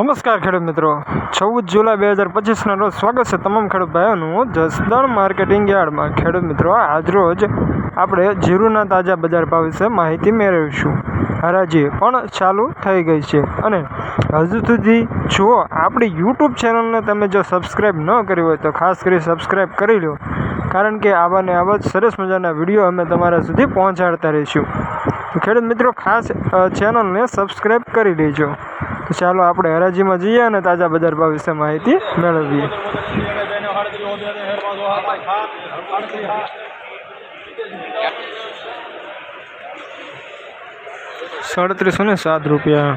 નમસ્કાર ખેડૂત મિત્રો. ચૌદ જુલાઈ બે હજાર પચીસના રોજ સ્વાગત છે તમામ ખેડૂત ભાઈઓનું જસદણ માર્કેટિંગ યાર્ડમાં. ખેડૂત મિત્રો આજરોજ આપણે જીરુના તાજા બજાર ભાવ વિશે માહિતી મેળવીશું. હરાજી પણ ચાલુ થઈ ગઈ છે. અને હજુ સુધી જો આપણી યુટ્યુબ ચેનલને તમે જો સબસ્ક્રાઈબ ન કરી હોય તો ખાસ કરી સબસ્ક્રાઈબ કરી લો. કારણ કે આવા ને આવા સરસ મજાના વીડિયો અમે તમારા સુધી પહોંચાડતા રહીશું. ખેડૂત મિત્રો, ખાસ ચેનલને સબસ્ક્રાઈબ કરી લેજો. ચાલો આપણે હરાજીમાં જઈએ અને તાજા બજાર ભાવ વિશે માહિતી મેળવીએ. સાડત્રીસો ને સાત રૂપિયા.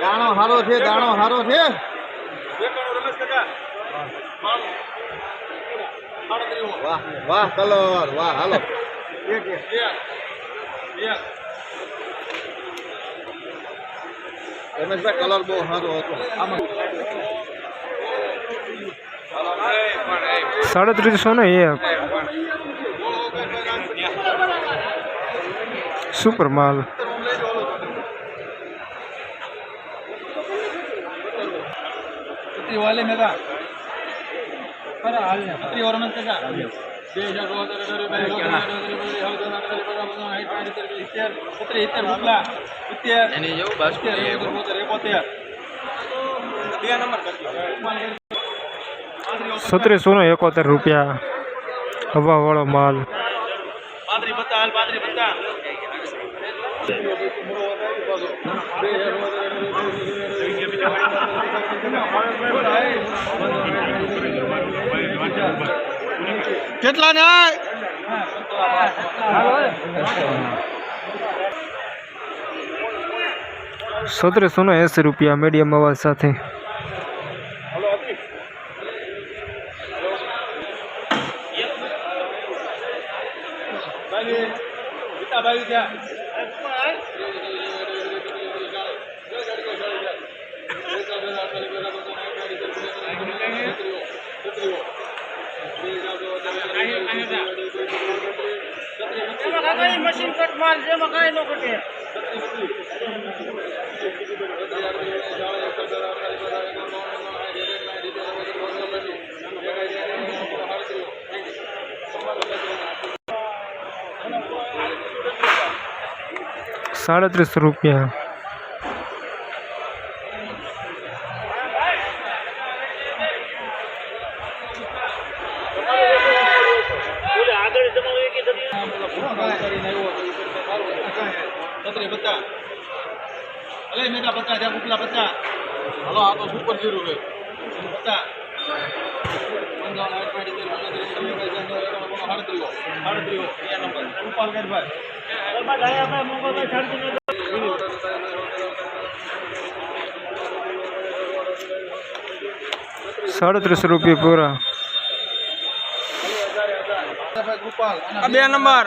દાણો હારો છે દાણો હારો છે. વાહ વાહ કલર વાહ હાલો એક એક રમેશભાઈ કલર બહુ સારો હતો. સાડત્રીસો ને એક. સુપર માલ વાલે મેરા હાલ ને ઓર મેં સત્રીસો ને એકોતેર. રૂપિયા. હવા વાળો માલ. પાંત્રી બત્તા હાલ પાંત્રી કેટલા ને સત્રીસો ને એંસી રૂપિયા મીડિયમ અવાજ સાથે. બાવી ગીતા બાવી ત્યાં મશીન કટ માલ છે એમાં કાંઈ ન ઘટે. રૂપિયા. છત્રી બચ્ચા અલે મેટા પત્તા ત્યાં ઉપલા બચ્ચા હલો આ તો સુપર જીરો છે. પત્તા પંચાવન આઠ સાડત્રીસો. બે નંબર. રૂપાલ ગઢભાઈ. સાડત્રીસો રૂપિયા પૂરા. રૂપાલ આ બે નંબર.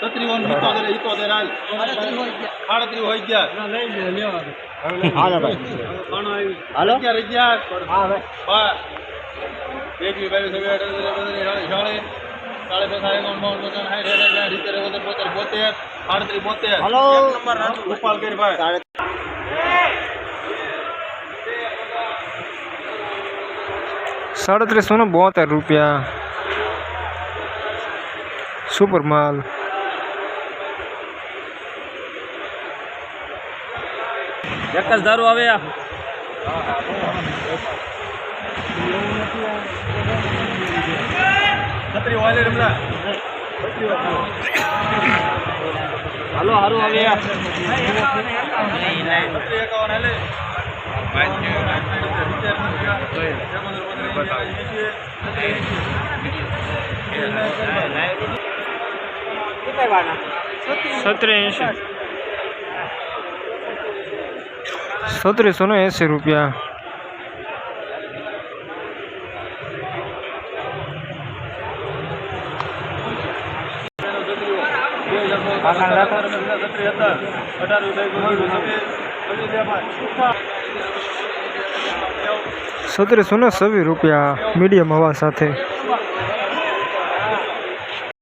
છત્રી વન સિત્તોતેર ઇત્તોતેર હાલ આડત્રીસ હોય ગયા હાલો અગિયાર અગિયાર બાર એકવી બાવીસ અગિયાર અઢાર, ઓગણીસ, વીસ, ચાલીસ ચાલીસ પચાસ એકાવન બાવન પચાસ સાઠ સાઠ સાઠ સિત્તેર એકોતેર બોતેર બોતેર આડત્રીસ બોતેર હલો. એક નંબર રાખો. ગોપાલ ગીરભાઈ સાડત્રીસો ને બોતેર રૂપિયા સુપર માલ એક જ દારૂ આવે આ. હાલો હારું આવે સત્રી એંશી. સત્રીસો ને એંશી રૂપિયા સત્રીસો ને છવ્વીસ રૂપિયા મીડિયમ હવા સાથે